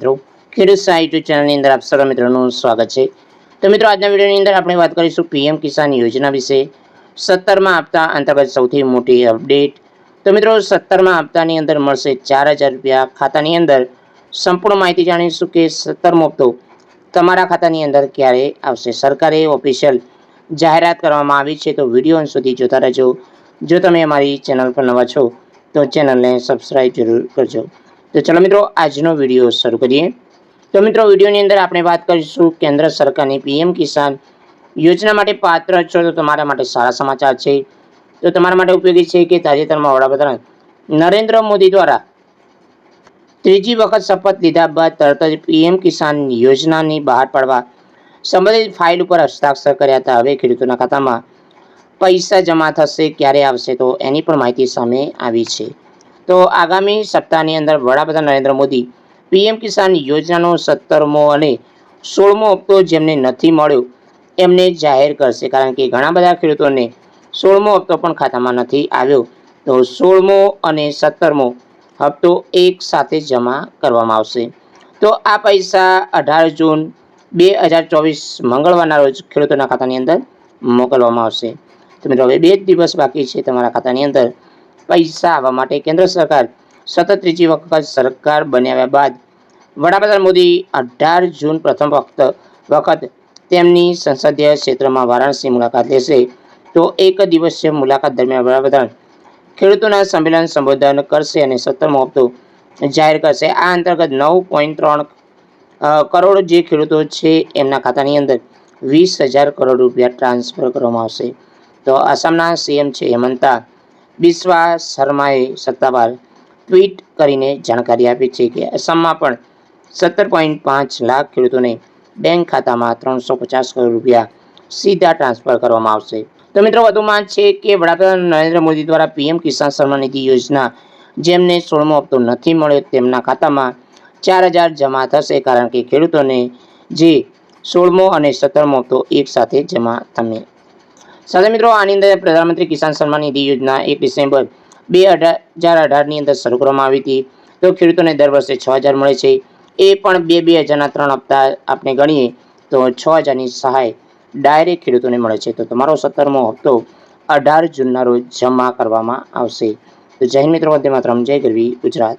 મિત્રો ખેડૂત સહાય યુટ્યુબ ચેનલની અંદર આપ સર્વ મિત્રોનું સ્વાગત છે. તો મિત્રો, આજના વિડીયોની અંદર આપણે વાત કરીશું પીએમ કિસાન યોજના વિશે. સત્તરમાં આપતા અંતર્ગત સૌથી મોટી અપડેટ તો મિત્રો, સત્તરમાં આપતાની અંદર મળશે ચાર હજાર રૂપિયા ખાતાની અંદર. સંપૂર્ણ માહિતી જાણીશું કે સત્તરમો હપ્તો તમારા ખાતાની અંદર ક્યારે આવશે? સરકારે ઓફિશિયલ જાહેરાત કરવામાં આવી છે, તો વીડિયો અંત સુધી જોતા રહેજો. જો તમે અમારી ચેનલ પર નવા છો, તો ચેનલને સબસ્ક્રાઈબ જરૂર કરજો. તો ચાલો મિત્રો, આજનો વીડિયો શરૂ કરીએ. તો મિત્રો, વિડીયોની અંદર આપણે વાત કરીશું કેન્દ્ર સરકારની પીએમ કિસાન યોજના માટે પાત્ર છો તો તમારા માટે સારા સમાચાર છે. તો તમારા માટે ઉપયોગી છે કે તાજેતરમાં વડાપ્રધાન નરેન્દ્ર મોદી દ્વારા ત્રીજી વખત શપથ લીધા બાદ તરત જ પીએમ કિસાન યોજનાની બહાર પાડવા સંબંધિત ફાઇલ ઉપર હસ્તાક્ષર કર્યા હતા. હવે ખેડૂતોના ખાતામાં પૈસા જમા થશે, ક્યારે આવશે તો એની પણ માહિતી સામે આવી છે. તો આગામી સપ્તાહની અંદર વડાપ્રધાન નરેન્દ્ર મોદી પીએમ કિસાન યોજનાનો સત્તરમો અને સોળમો હપ્તો જેમને નથી મળ્યો, એમને જાહેર કરશે. કારણ કે ઘણા બધા ખેડૂતોને સોળમો હપ્તો પણ ખાતામાં નથી આવ્યો. તો સોળમો અને સત્તરમો હપ્તો એક સાથે જમા કરવામાં આવશે. તો આ પૈસા અઢાર જૂન બે હજાર ચોવીસ મંગળવારના રોજ ખેડૂતોના ખાતાની અંદર મોકલવામાં આવશે. તો મિત્રો, હવે બે જ દિવસ બાકી છે તમારા ખાતાની અંદર. પૈસા આવવા માટે કેન્દ્ર સરકાર સતત ત્રીજી વખત સરકાર બન્યા બાદ વડાપ્રધાન મોદી અઢાર જૂન પ્રથમ વખત વખત તેમની સંસદીય ક્ષેત્રમાં વારાણસી મુલાકાત લેશે. તો એક દિવસીય મુલાકાત દરમિયાન વડાપ્રધાન ખેડૂતોના સંમેલન સંબોધન કરશે અને સત્તરમો હપ્તો જાહેર કરશે. આ અંતર્ગત નવ પોઈન્ટ ત્રણ કરોડ જે ખેડૂતો છે એમના ખાતાની અંદર વીસ હજાર કરોડ રૂપિયા ટ્રાન્સફર કરવામાં આવશે. તો આસામના સીએમ છે હેમંતા બિસ્વા શર્માએ સત્તાવાર ટ્વીટ કરીને જાણકારી આપી છે કે આસામમાં પણ સત્તર પોઈન્ટ પાંચ લાખ ખેડૂતોને બેંક ખાતામાં ત્રણસો પચાસ કરોડ રૂપિયા સીધા ટ્રાન્સફર કરવામાં આવશે. તો મિત્રો, વધુમાં છે કે વડાપ્રધાન નરેન્દ્ર મોદી દ્વારા પીએમ કિસાન સન્માન નિધિ યોજના જેમને સોળમો હપ્તો નથી મળ્યો, તેમના ખાતામાં ચાર હજાર જમા થશે કારણ કે ખેડૂતોને જે સોળમો અને સત્તરમો હપ્તો એક સાથે જમા થશે. સાથે મિત્રો, આની અંદર પ્રધાનમંત્રી કિસાન સન્માન નિધિ યોજના એક ડિસેમ્બર બે હજાર અઢારની અંદર શરૂ કરવામાં આવી હતી. તો ખેડૂતોને દર વર્ષે છ હજાર મળે છે. એ પણ બે બે હજારના ત્રણ હપ્તા આપણે ગણીએ તો છ હજારની સહાય ડાયરેક્ટ ખેડૂતોને મળે છે. તો તમારો સત્તરમો હપ્તો અઢાર જૂનના રોજ જમા કરવામાં આવશે. તો હિન્દ મિત્રો, વંદે માતરમ. જય ગરવી ગુજરાત.